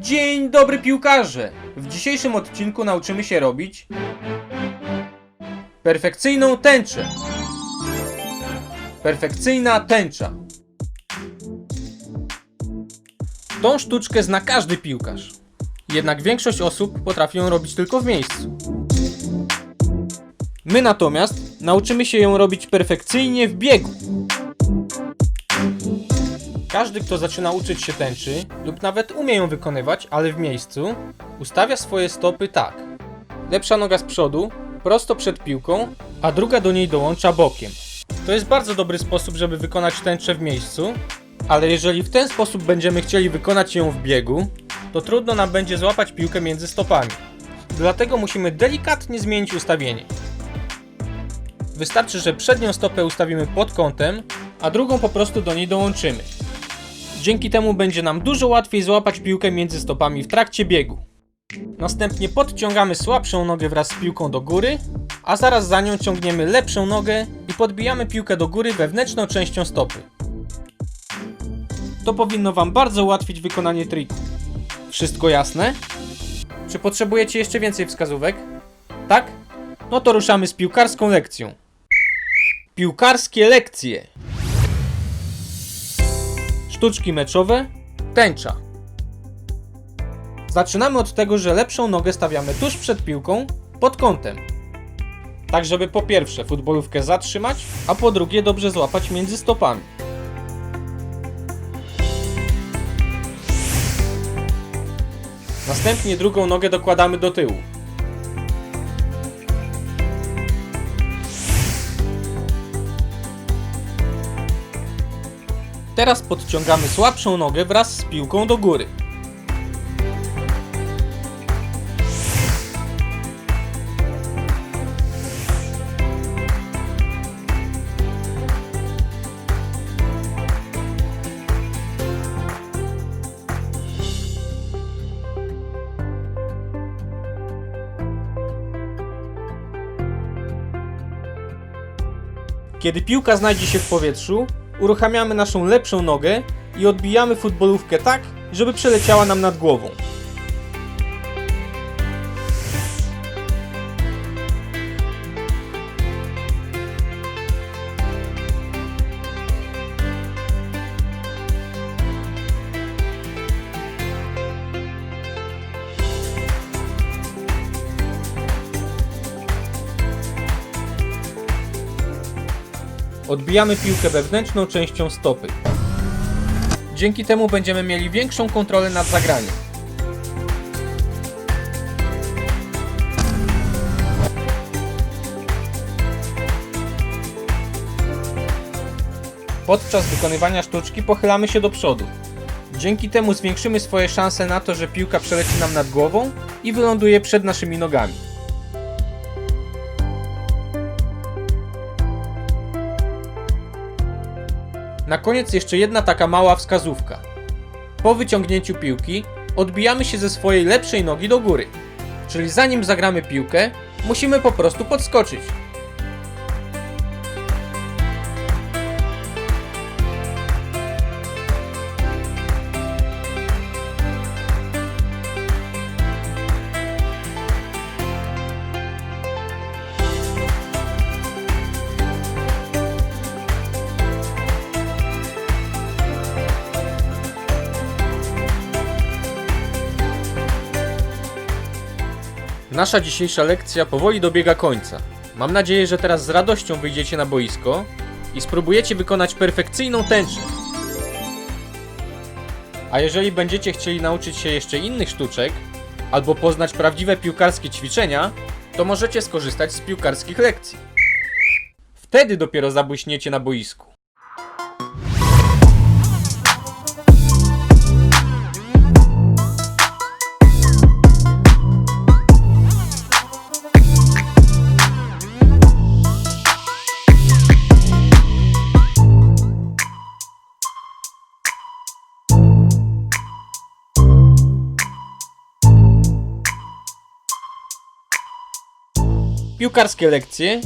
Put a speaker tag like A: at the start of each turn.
A: Dzień dobry piłkarze! W dzisiejszym odcinku nauczymy się robić perfekcyjną tęczę. Perfekcyjna tęcza. Tą sztuczkę zna każdy piłkarz. Jednak większość osób potrafi ją robić tylko w miejscu. My natomiast nauczymy się ją robić perfekcyjnie w biegu. Każdy, kto zaczyna uczyć się tęczy, lub nawet umie ją wykonywać, ale w miejscu, ustawia swoje stopy tak. Lepsza noga z przodu, prosto przed piłką, a druga do niej dołącza bokiem. To jest bardzo dobry sposób, żeby wykonać tęczę w miejscu, ale jeżeli w ten sposób będziemy chcieli wykonać ją w biegu, to trudno nam będzie złapać piłkę między stopami. Dlatego musimy delikatnie zmienić ustawienie. Wystarczy, że przednią stopę ustawimy pod kątem, a drugą po prostu do niej dołączymy. Dzięki temu będzie nam dużo łatwiej złapać piłkę między stopami w trakcie biegu. Następnie podciągamy słabszą nogę wraz z piłką do góry, a zaraz za nią ciągniemy lepszą nogę i podbijamy piłkę do góry wewnętrzną częścią stopy. To powinno Wam bardzo ułatwić wykonanie triku. Wszystko jasne? Czy potrzebujecie jeszcze więcej wskazówek? Tak? No to ruszamy z piłkarską lekcją. Piłkarskie lekcje. Sztuczki meczowe, tęcza. Zaczynamy od tego, że lepszą nogę stawiamy tuż przed piłką, pod kątem. Tak, żeby po pierwsze futbolówkę zatrzymać, a po drugie dobrze złapać między stopami. Następnie drugą nogę dokładamy do tyłu. Teraz podciągamy słabszą nogę wraz z piłką do góry. Kiedy piłka znajdzie się w powietrzu, uruchamiamy naszą lepszą nogę i odbijamy futbolówkę tak, żeby przeleciała nam nad głową. Odbijamy piłkę wewnętrzną częścią stopy. Dzięki temu będziemy mieli większą kontrolę nad zagraniem. Podczas wykonywania sztuczki pochylamy się do przodu. Dzięki temu zwiększymy swoje szanse na to, że piłka przeleci nam nad głową i wyląduje przed naszymi nogami. Na koniec jeszcze jedna taka mała wskazówka. Po wyciągnięciu piłki odbijamy się ze swojej lepszej nogi do góry. Czyli zanim zagramy piłkę, musimy po prostu podskoczyć. Nasza dzisiejsza lekcja powoli dobiega końca. Mam nadzieję, że teraz z radością wyjdziecie na boisko i spróbujecie wykonać perfekcyjną tęczę. A jeżeli będziecie chcieli nauczyć się jeszcze innych sztuczek albo poznać prawdziwe piłkarskie ćwiczenia, to możecie skorzystać z piłkarskich lekcji. Wtedy dopiero zabłyśniecie na boisku. Piłkarskie lekcje.pl